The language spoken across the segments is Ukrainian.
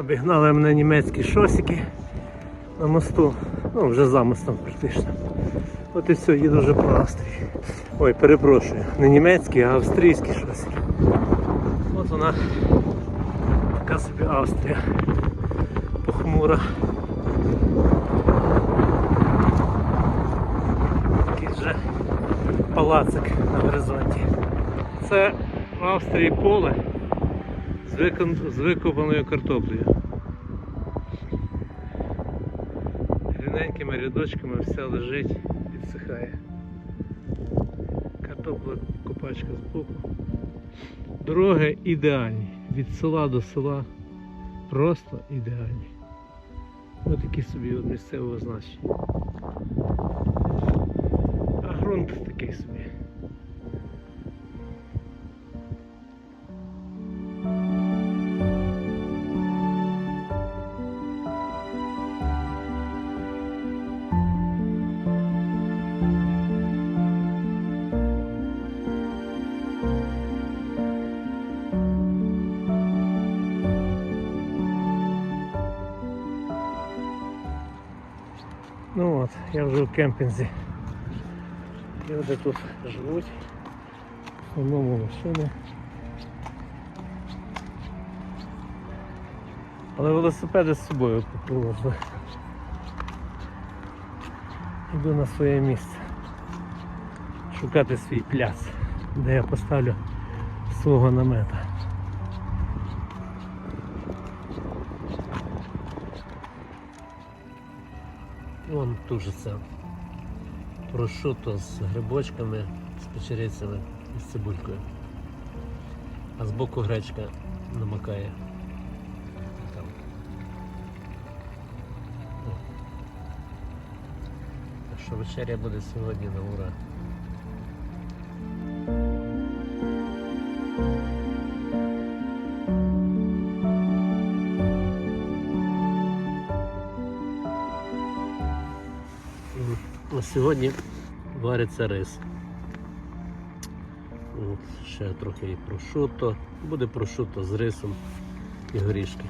Обігнали мене німецькі шосики на мосту. Ну, вже за мостом практично. От і все, їду вже по Австрії. Ой, перепрошую, не німецькі, а австрійські шосики. От вона така собі Австрія. Похмура. Такий вже палацик на горизонті. Це в Австрії поле з, викопаною картоплею. Рівненькими рядочками все лежить, підсихає. Картопла копачка з боку. Дороги ідеальні. Від села до села просто ідеальні. Ось такі собі от місцевого значення. А ґрунт такий собі. В кемпінзі. Люди тут живуть. В основному машини. Але велосипеди з собою привозили. Йду на своє місце. Шукати свій пляц, де я поставлю свого намета. Вон дуже це прошуто з грибочками, з печерицями і з цибулькою. А збоку гречка намакає. Там. Так що вечеря буде сьогодні на ура. На сьогодні вариться рис. От, ще трохи і прошуто. Буде прошуто з рисом і горішки.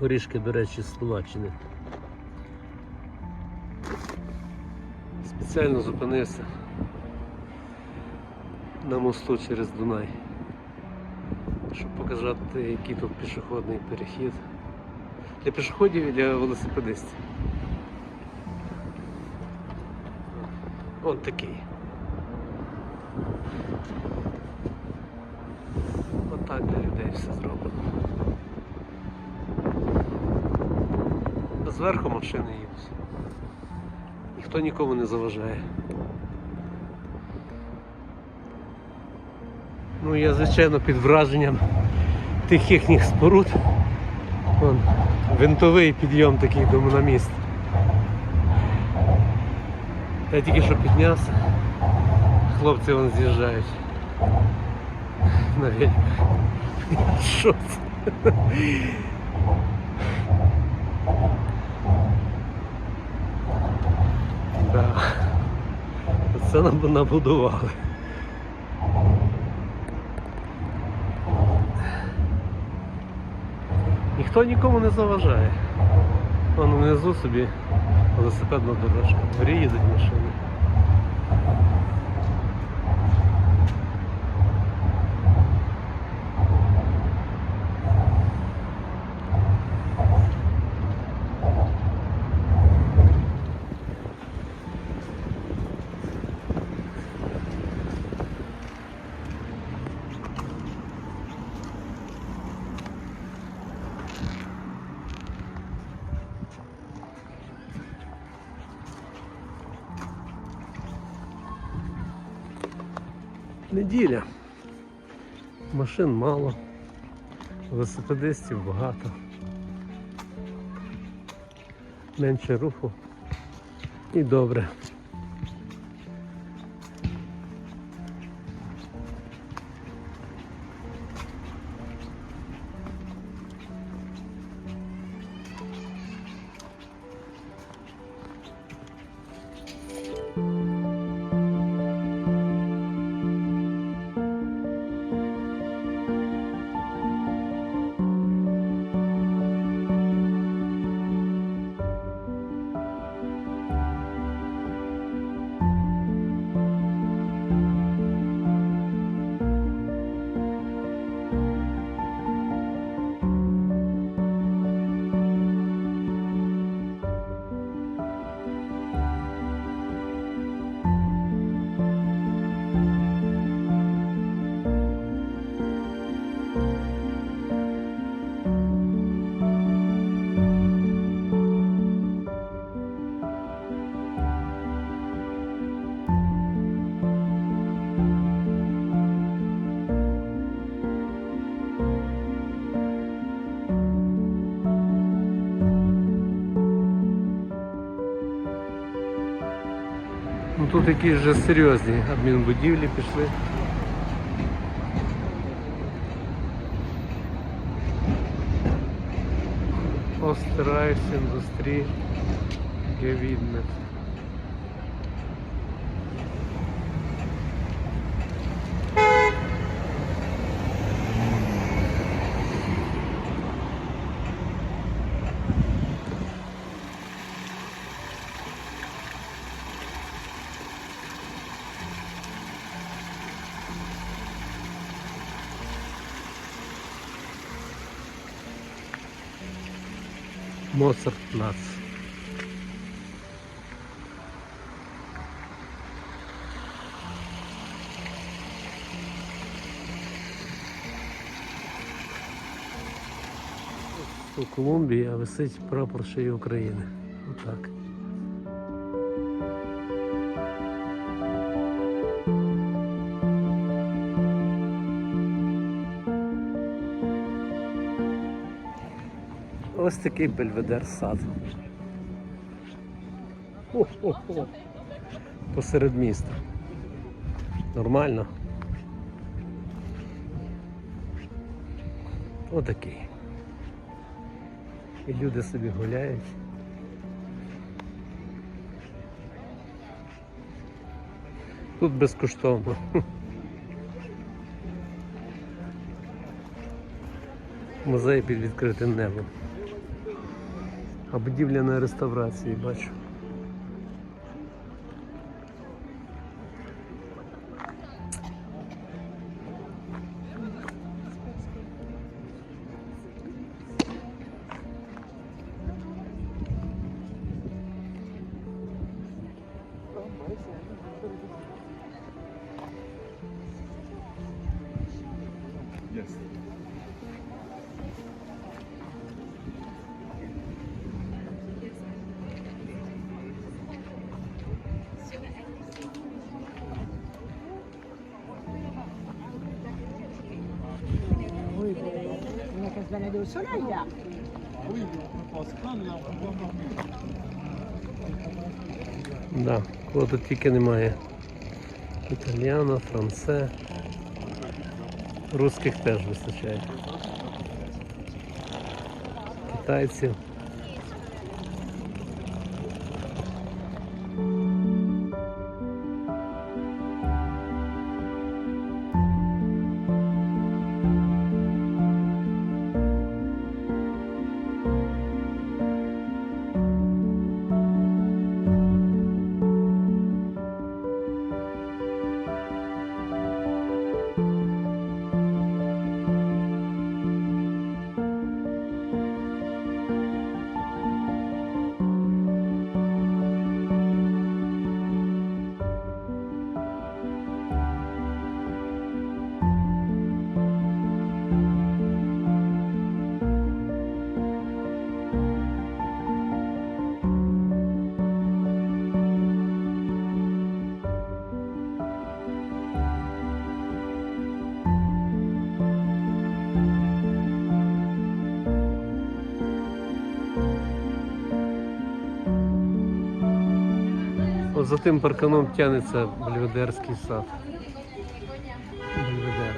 Горішки, до речі, з Словаччини. Спеціально зупинився на мосту через Дунай, щоб показати, який тут пішохідний перехід. Для пішоходів і для велосипедистів. Он такий. Отак для людей все зроблено. Зверху машини їдуть. Ніхто нікому не заважає. Ну я звичайно під враженням тих їхніх споруд. Вон, винтовий підйом такий до на міст. Я тільки що піднявся. Хлопці вон з'їжджають. На великах. Що це? Да. Це нам набудували. Ніхто нікому не заважає. Вон внизу собі велосипедна дорожка. Вгорі їдуть машини. Неділя. Машин мало, велосипедистів багато. Менше руху і добре. Тут якісь вже серйозні адмінбудівлі пішли. Острайс індустрії Гевіднес. Моцарт Плац. У Колумбії а висить прапор ще України. Отак. Ось такий бельведер сад. Хо-хо-хо. Посеред міста. Нормально. Отакий. І люди собі гуляють. Тут безкоштовно. Музей під відкритим небом. А будівля на реставрації бачу. Да, кого тут тільки немає. Італіано, франце. Русських теж вистачає. Китайців. За тим парканом тягнеться Бельведерський сад. Бельведер.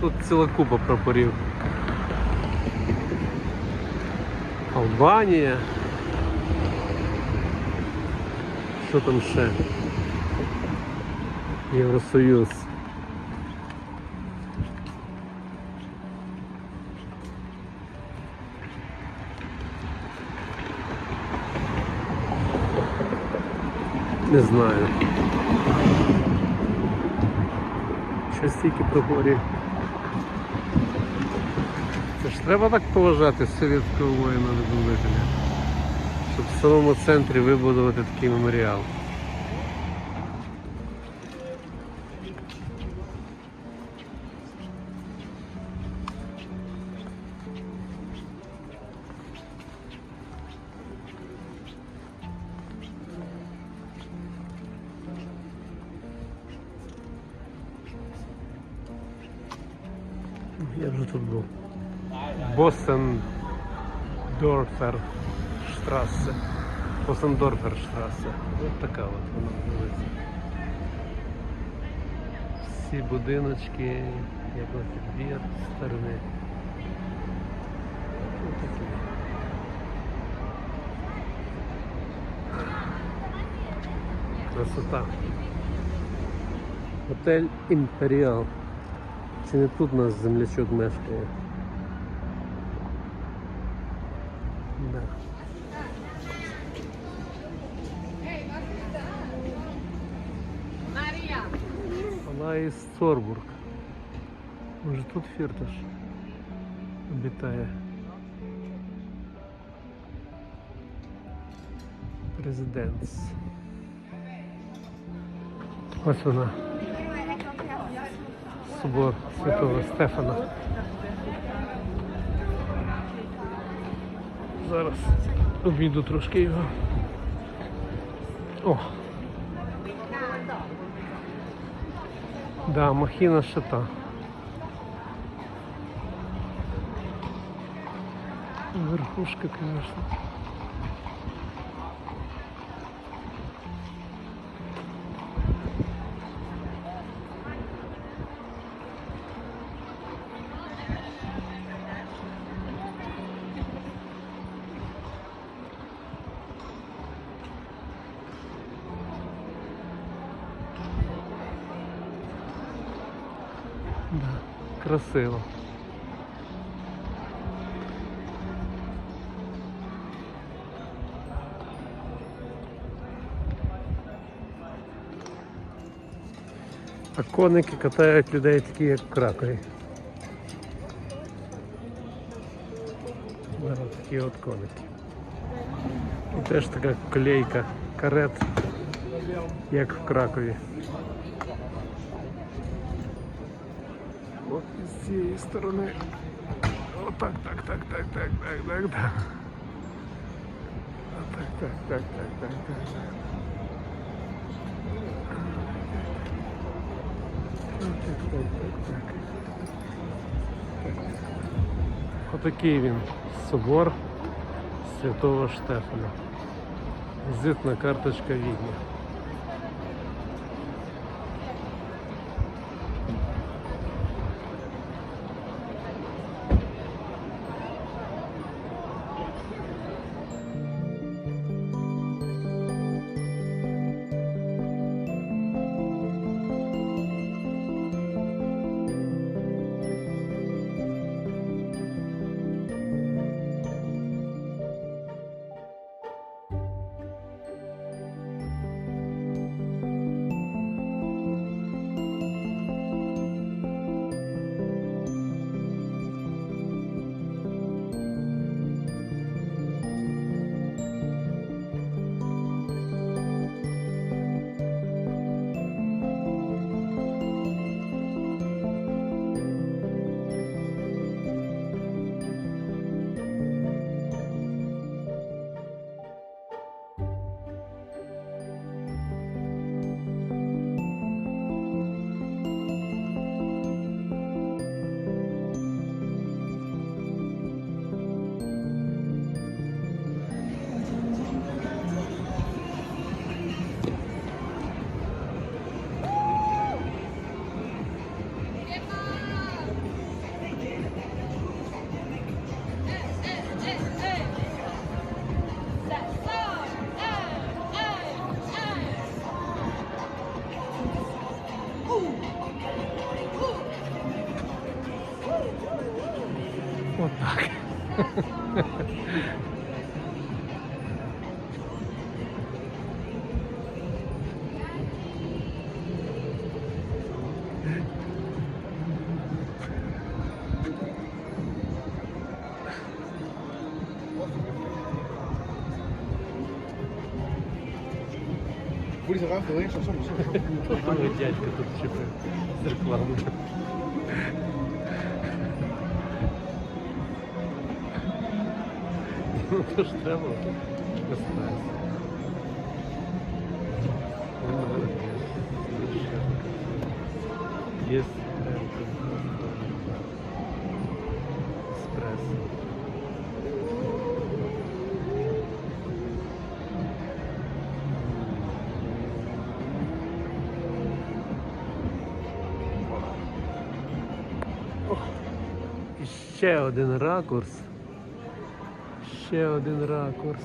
Тут ціла купа прапорів. Албанія. Що там ще? Євросоюз. Не знаю. Щось стільки прогорі. Це ж треба так поважати совєтського воїна визволителя, щоб в самому центрі вибудувати такий меморіал. Я вже тут був. Боссендорфер штрассе. Боссендорфер штрассе. Ось така от вона вулиця. Всі будиночки, як на підбір сторони. Ось такі. Красота. Готель Імперіал. Чи не тут нас землячок мешкає? Да. Вона із Сорбург. Може тут фірташ обітає. Президентс. Ось вона. Собор Святого Стефана. Зараз обійду трошки його. О! Да, махина ще та. Верхушка, конечно. Коники катають людей такі, як в Кракові. Да, такі от коники. І теж така колейка, карет, як в Кракові. От з цієї сторони. Так, так, так, так, так, так, так. Так, так, так, так, так, так, так. Так, так, так, так, так. Отакий він собор Святого Штефана. Візитна карточка відьми. Отак. Будете рамки, ви що, що, що? Ой, дядька тут чіпив з реклами. Тож Ще один ракурс. Ще один ракурс.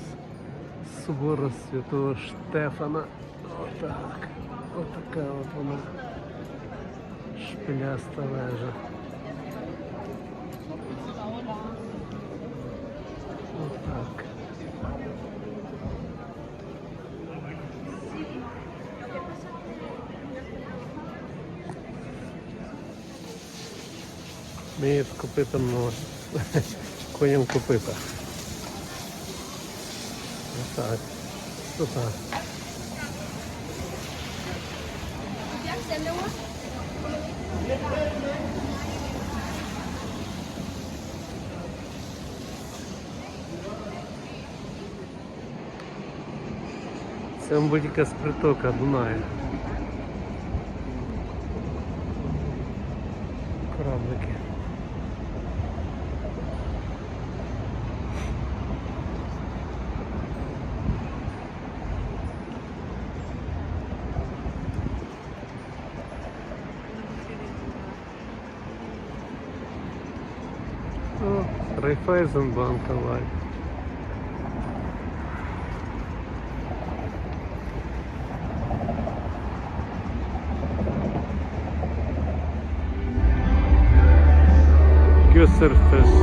Собору Святого Штефана. Отак. Отака от вона. Шпиляста вежа. Отак. Ми з копитом коням копита. Отак. Отак. Це мабуть якась притока Дунаю. Кораблики. О, Райфайзенбанк Аваль. Гюсерфест.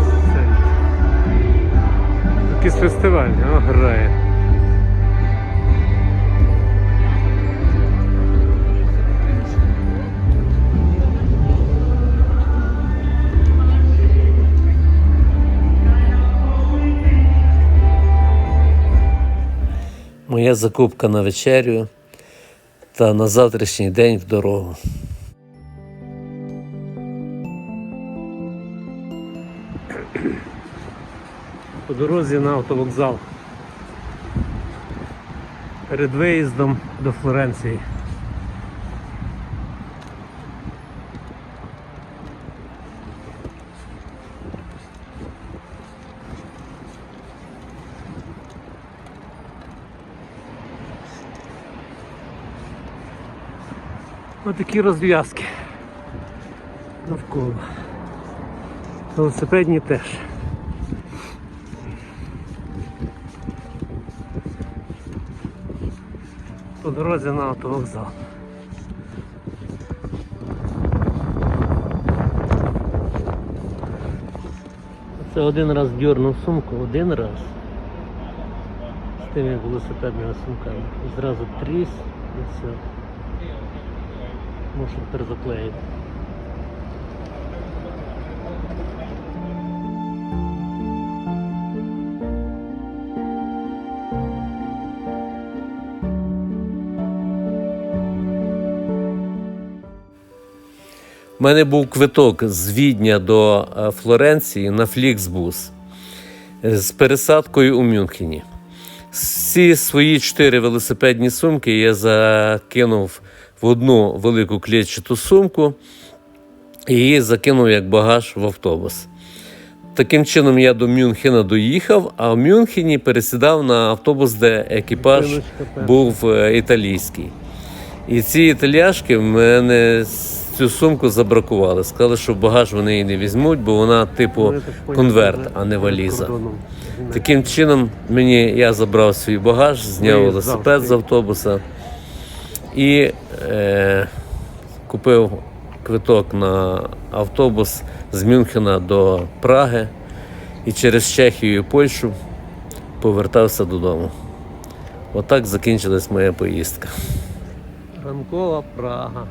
Якийсь фестиваль, о, грає. Моя закупка на вечерю та на завтрашній день в дорогу. По дорозі на автовокзал. Перед виїздом до Флоренції. Отакі розв'язки навколо. Велосипедні теж. По дорозі на автовокзал. Це один раз дьорнув сумку, один раз. З тими велосипедними сумками. Зразу тріс і все. Можу тепер. У мене був квиток з Відня до е, Флоренції на Фліксбус з пересадкою у Мюнхені. Всі свої чотири велосипедні сумки я закинув в одну велику клітчату сумку і її закинув як багаж в автобус. Таким чином я до Мюнхена доїхав, а в Мюнхені пересідав на автобус, де екіпаж був е, італійський. І ці італіяшки в мене цю сумку забракували. Сказали, що багаж вони її не візьмуть, бо вона типу конверт, а не валіза. Таким чином мені я забрав свій багаж, зняв велосипед з автобуса і е, купив квиток на автобус з Мюнхена до Праги і через Чехію і Польщу повертався додому. Отак закінчилась моя поїздка. Ранкова Прага.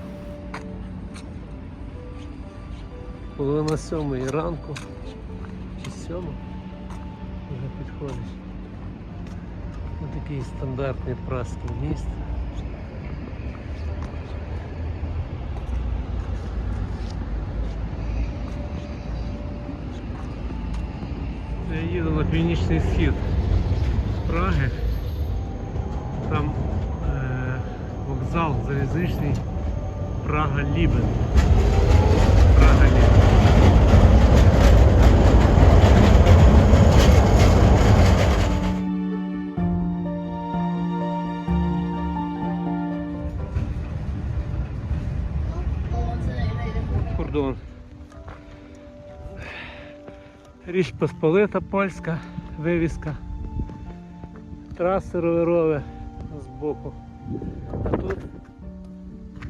Половина сьомої ранку. Чи сьома? Вже підходить. Ось такий стандартний праський міст. Їду на північний схід Праги. Там е, вокзал залізничний Прага-Лібен. Прага-Лібен. Річ Посполита польська вивіска. Траси роверові збоку. А тут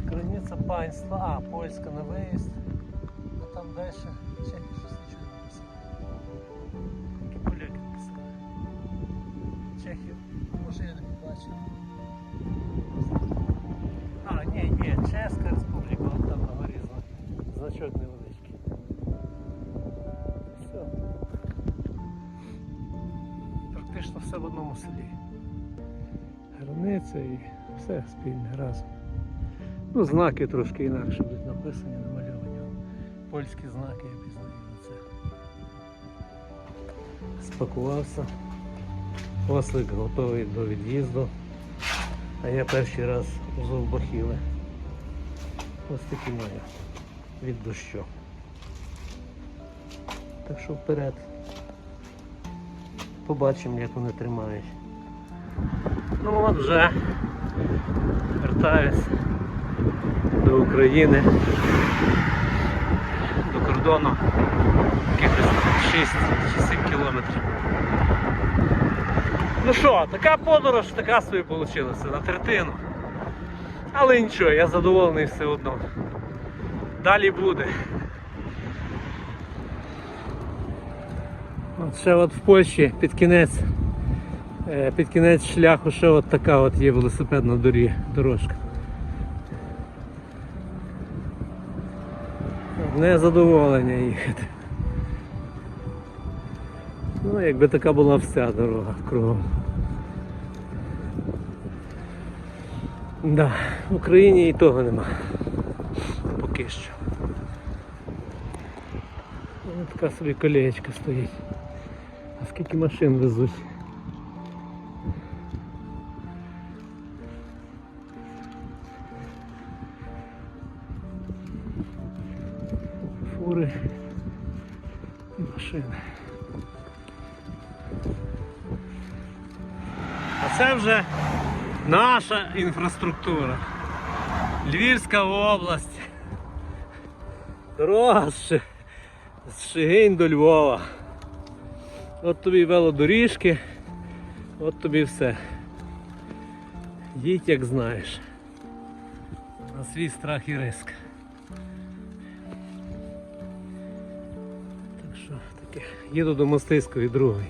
границя панства. А, польська на виїзд. А там далі чеки щось нічого не написано. Які поляки написали. Чехів, може я не побачив. А, ні, є, Чеська республіка, вон там на горі. Значок невеличкий. Все. Практично все в одному селі. Границя і все спільне разом. Ну, знаки трошки інакше будуть написані, намальовані. Польські знаки я пізнаю на це. Спакувався. Ослик готовий до від'їзду. А я перший раз взув бахіли. Ось такі мої від дощу. Так що вперед. Побачимо, як вони тримають. Ну от вже вертаюсь до України, до кордону якихось 6 чи 7 кілометрів. Ну що, така подорож, така собі вийшла на третину. Але нічого, я задоволений все одно. Далі буде. Ще от в Польщі під кінець, е, під кінець шляху ще от така от є велосипедна дорі- дорожка. Незадоволення їхати. Ну, якби така була вся дорога кругом. Да, в Україні і того нема. Поки що. Така собі колеєчка стоїть. Скільки машин везуть? Фури і машини. А це вже наша інфраструктура. Львівська область. Дорога з Шигинь до Львова. От тобі велодоріжки, от тобі все. Їдь як знаєш. На свій страх і риск. Так що таке. Їду до Мостиської другої.